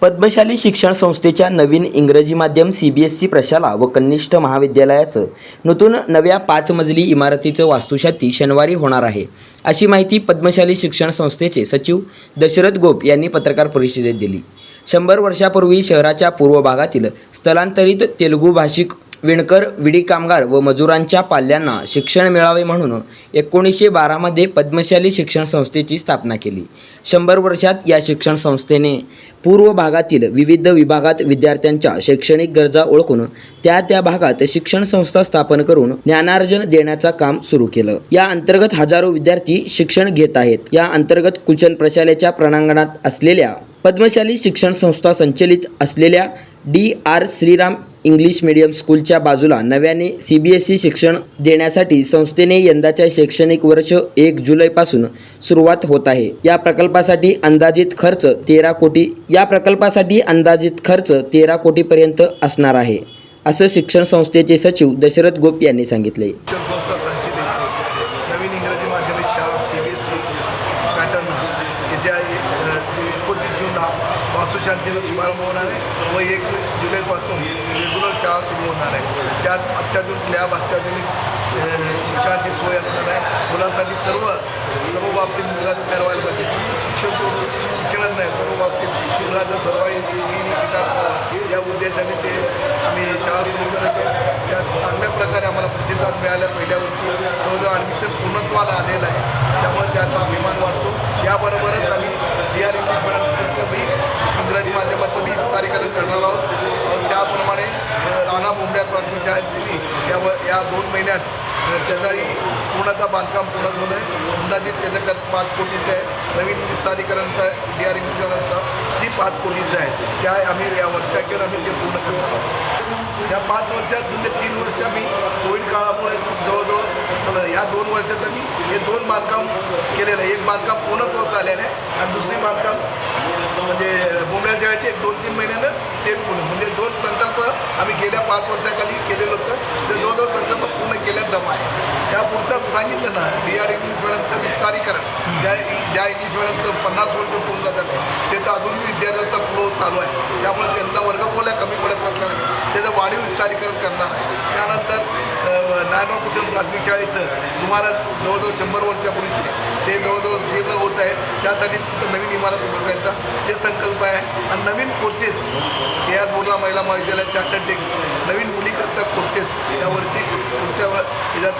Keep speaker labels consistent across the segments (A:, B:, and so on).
A: पद्मशाली शिक्षण संस्थेच्या नवीन इंग्रजी माध्यम सी बी एस सी प्रशाला व कनिष्ठ महाविद्यालयाचं नूतन नव्या पाच मजली इमारतीचं वास्तुशाती शनिवारी होणार आहे. अशी माहिती पद्मशाली शिक्षण संस्थेचे सचिव दशरथ गोप यांनी पत्रकार परिषदेत दिली. शंभर वर्षापूर्वी शहराच्या पूर्व भागातील स्थलांतरित तेलुगू भाषिक विणकर विडी कामगार व मजुरांच्या पाल्यांना शिक्षण मिळावे म्हणून एकोणीसशे बारामध्ये पद्मशाली शिक्षण संस्थेची स्थापना केली. शंभर वर्षात या शिक्षण संस्थेने पूर्व भागातील विविध विभागात विद्यार्थ्यांच्या शैक्षणिक गरजा ओळखून त्या त्या भागात शिक्षण संस्था स्थापन करून ज्ञानार्जन देण्याचं काम सुरू केलं. या अंतर्गत हजारो विद्यार्थी शिक्षण घेत आहेत. या अंतर्गत कुचन प्रशालेच्या प्रणांगणात असलेल्या पद्मशाली शिक्षण संस्था संचलित असलेल्या D R Shriram English medium स्कूलच्या बाजूला नव्याने सी बी एस ई शिक्षण देण्यासाठी संस्थेने यंदाच्या शैक्षणिक वर्ष एक जुलैपासून सुरुवात होत आहे. या प्रकल्पासाठी अंदाजित खर्च तेरा कोटी या प्रकल्पासाठी अंदाजित खर्च तेरा कोटीपर्यंत असणार आहे असं शिक्षण संस्थेचे सचिव दशरथ गोप यांनी सांगितले
B: शिक्षण संस्था संचलित नवीन इंग्रजी माध्यमिक शाळा C B S C pattern येत्या अ, एकोणतीस जूनला वास्तुशांतीनं शुभारंभ होणार आहे व एक जुलैपासून रेग्युलर शाळा सुरू होणार आहे. त्यात अत्याधुनिक लॅब अत्याधुनिक शिक्षणाची सोय असणार आहे. मुलांसाठी सर्व सर्व बाबतीत मुलगा तयार व्हायला पाहिजे. शिक्षण सोडून शिक्षणच नाही सर्व बाबतीत मुलाचा सर्वांगीण विकास व्हावा या उद्देशाने ते आम्ही शाळा सुरू करत आहे. त्यात चांगल्या प्रकारे आम्हाला प्रतिसाद मिळाला पहिल्या वर्षी. जो ॲडमिशन पूर्णत्वाला आलेला आहे त्यामुळे त्याचा अभिमान वाटतो याबरोबरच आम्ही डी आर इंग्लिश मिडियमचं बी इंग्रजी माध्यमाचं बी विस्तारीकरण करणार आहोत अ, त्याप्रमाणे अ, राणा बोंबड्या प्राथमिक शाळेचंही या दोन महिन्यात त्याचाही पूर्णतः बांधकाम पूर्ण झालं आहे. अंदाजित त्याचं खर्च पाच कोटीचं आहे. नवीन विस्तारीकरणचा डी आर इंग्लिश ती पाच कोटीचं आहे. त्या आम्ही या वर्षाखेर आम्ही ते पूर्ण करत आहोत. या पाच वर्षात म्हणजे तीन वर्ष आम्ही कोविड काळामुळे जवळजवळ सगळं या दोन वर्षात आम्ही हे दोन बांधकाम केलेलं आहे. एक बांधकाम पूर्णत्वास आलेलं आहे आणि दुसरी बांधकाम म्हणजे बोंबड्या शाळेचे एक दोन तीन महिन्यानं ते पूर्ण म्हणजे दोन संकल्प आम्ही गेल्या पाच वर्षाखाली पूर्ण जमा आहे. त्या पुढचं सांगितलं ना डी आर इंग्लिश मिडियमचं विस्तारीकरण. ज्या ज्या इंग्लिश मिडियमचं पन्नास वर्ष पूर्ण झालं. आहे त्याचा अजूनही विद्यार्थ्यांचा पुढं चालू आहे. त्यामुळे त्यांना कार्यक्रम करणार आहे. त्यानंतर नारायण कुचन प्राथमिक शाळेचं तुम्हाला जवळजवळ शंभर वर्षापूर्वीचे ते जवळजवळ जीर्ण होत आहे त्यासाठी तिथं नवीन इमारत उभारण्याचा ते संकल्प आहे. आणि नवीन कोर्सेस ए आर बोर्ला महिला महाविद्यालयात चार्टर्ड टेक नवीन मुलीकरता कोर्सेस यावर्षी पुढच्या वर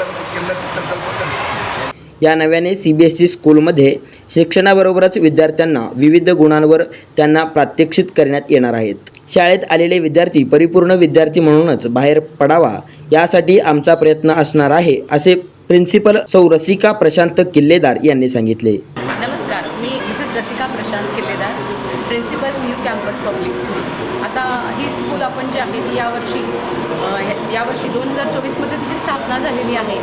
B: आम्ही केंद्राची संकल्प करतो
A: या नव्याने सी बी एस ई स्कूलमध्ये शिक्षणाबरोबरच विद्यार्थ्यांना विविध गुणांवर त्यांना प्रात्यक्षित करण्यात येणार आहेत. शाळेत आलेले विद्यार्थी परिपूर्ण विद्यार्थी म्हणूनच बाहेर पडावा यासाठी आमचा प्रयत्न असणार आहे असे प्रिन्सिपल सौ रसिका प्रशांत किल्लेदार यांनी सांगितले.
C: नमस्कार मी Mrs Rasika Prashant Killedar. Principal new campus public school आता ही स्कूल आपण जी आहे ती यावर्षी यावर्षी दोन हजार चोवीसमध्ये तिची स्थापना झालेली आहे.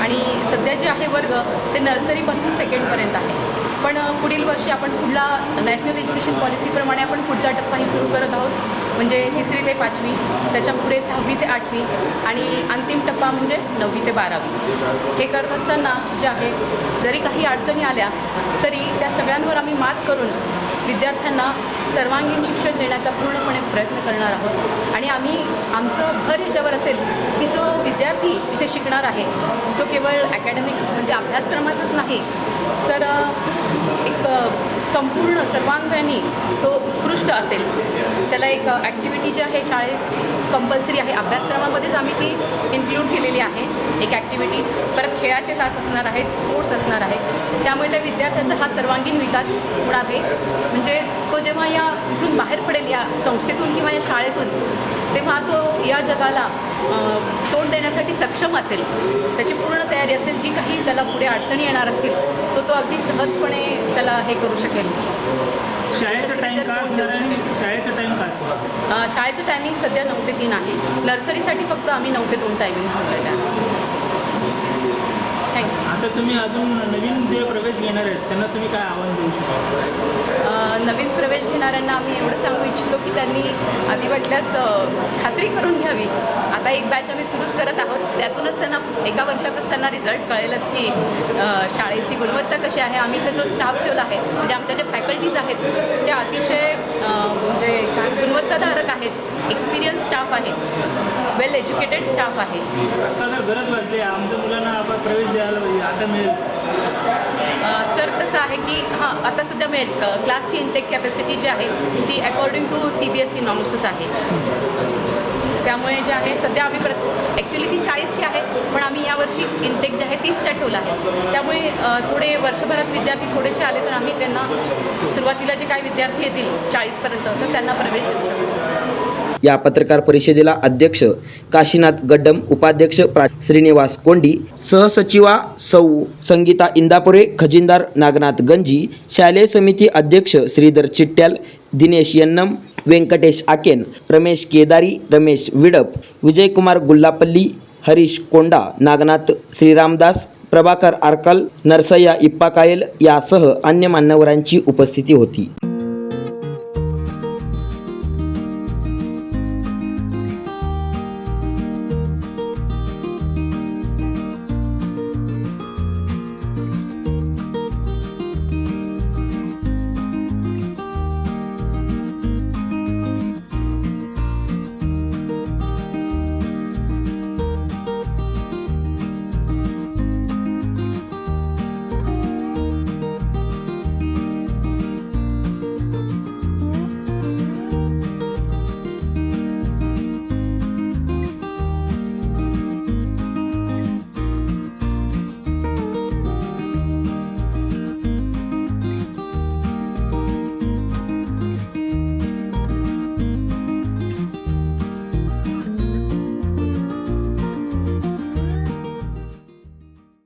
C: आणि सध्या जे आहे वर्ग ते नर्सरीपासून सेकंडपर्यंत आहे. पण पुढील वर्षी आपण पुढला नॅशनल एज्युकेशन पॉलिसीप्रमाणे आपण पुढचा टप्पाही सुरू करत आहोत म्हणजे तिसरी ते पाचवी त्याच्या पुढे सहावी ते आठवी आणि अंतिम टप्पा म्हणजे नववी ते बारावी. हे करत असताना जे आहे जरी काही अडचणी आल्या तरी त्या सगळ्यांवर आम्ही मात करून विद्यार्थ्यांना सर्वांगीण शिक्षण देण्याचा पूर्णपणे प्रयत्न करणार आहोत. आणि आम्ही आमचं भर ह्याच्यावर असेल की जो विद्यार्थी इथे शिकणार आहे तो केवळ अकॅडमिक्स म्हणजे अभ्यासक्रमातच नाही तर एक संपूर्ण सर्वांगाने तो उत्कृष्ट असेल. त्याला एक ॲक्टिव्हिटी जी आहे शाळेत कंपल्सरी आहे. अभ्यासक्रमामध्येच आम्ही ती इन्क्लूड केलेली आहे एक ॲक्टिव्हिटी परत खेळाचे तास असणार आहेत स्पोर्ट्स असणार आहे त्यामुळे त्या विद्यार्थ्याचा हा सर्वांगीण विकास होणार आहे म्हणजे तो जेव्हा या इथून बाहेर पडेल या संस्थेतून किंवा या शाळेतून तेव्हा तो या जगाला तोंड देण्यासाठी सक्षम असेल. त्याची पूर्ण तयारी असेल जी काही त्याला पुढे अडचणी येणार असतील तो तो अगदी सहजपणे त्याला हे करू शकेल.
D: शाळेचा शाळेचा
C: अ, टायमिंग सध्या नऊ ते तीन आहे. नर्सरीसाठी फक्त आम्ही नऊ ते दोन टायमिंग ठेवलेलं आहे. थँक्यू
D: आता तुम्ही अजून नवीन जे प्रवेश घेणार आहेत त्यांना तुम्ही काय आव्हान देऊ शकता
C: नवीन घेणाऱ्यांना आम्ही एवढं सांगू इच्छितो की त्यांनी आधी वाटल्यास खात्री करून घ्यावी. आता एक बॅच आम्ही सुरूच करत आहोत. त्यातूनच त्यांना एका वर्षातच त्यांना रिझल्ट कळेलच की शाळेची गुणवत्ता कशी आहे. आम्ही तर जो स्टाफ ठेवला आहे म्हणजे आमच्या ज्या फॅकल्टीज आहेत त्या अतिशय म्हणजे गुणवत्ताधारक आहेत. एक्सपिरियन्स स्टाफ आहे वेल एज्युकेटेड स्टाफ आहे
D: आता जर गरज वाटली. आमच्या मुलांना आपण प्रवेश द्यायला पाहिजे आता मिळेल.
C: सर कसं आहे की हां आता सध्या मिळेल क्लासची इनटेक कॅपॅसिटी जी आहे ती according to C B S E नॉर्म्सच आहे. त्यामुळे जे आहे सध्या आम्ही प्र ॲक्च्युली ती चाळीसची आहे पण आम्ही यावर्षी इनटेक जे आहे तीसचा ठेवला आहे. त्यामुळे थोडे वर्षभरात विद्यार्थी थोडेसे आले तर आम्ही त्यांना सुरुवातीला जे काही विद्यार्थी येतील चाळीसपर्यंत तर त्यांना प्रवेश देऊ शकतो.
A: या पत्रकार परिषदेला अध्यक्ष काशीनाथ गड्डम उपाध्यक्ष प्रा. श्रीनिवास कोंडी सहसचिवा सौ. संगीता इंदापुरे खजिनदार नागनाथ गंजी शालेय समिती अध्यक्ष श्रीधर चिट्ट्याल दिनेश यन्नम व्यंकटेश आकेन रमेश केदारी रमेश विडप विजयकुमार गुल्लापल्ली हरीश कोंडा नागनाथ श्रीरामदास प्रभाकर आरकल नरसय्या इप्पा कायल यासह अन्य मान्यवरांची उपस्थिती होती.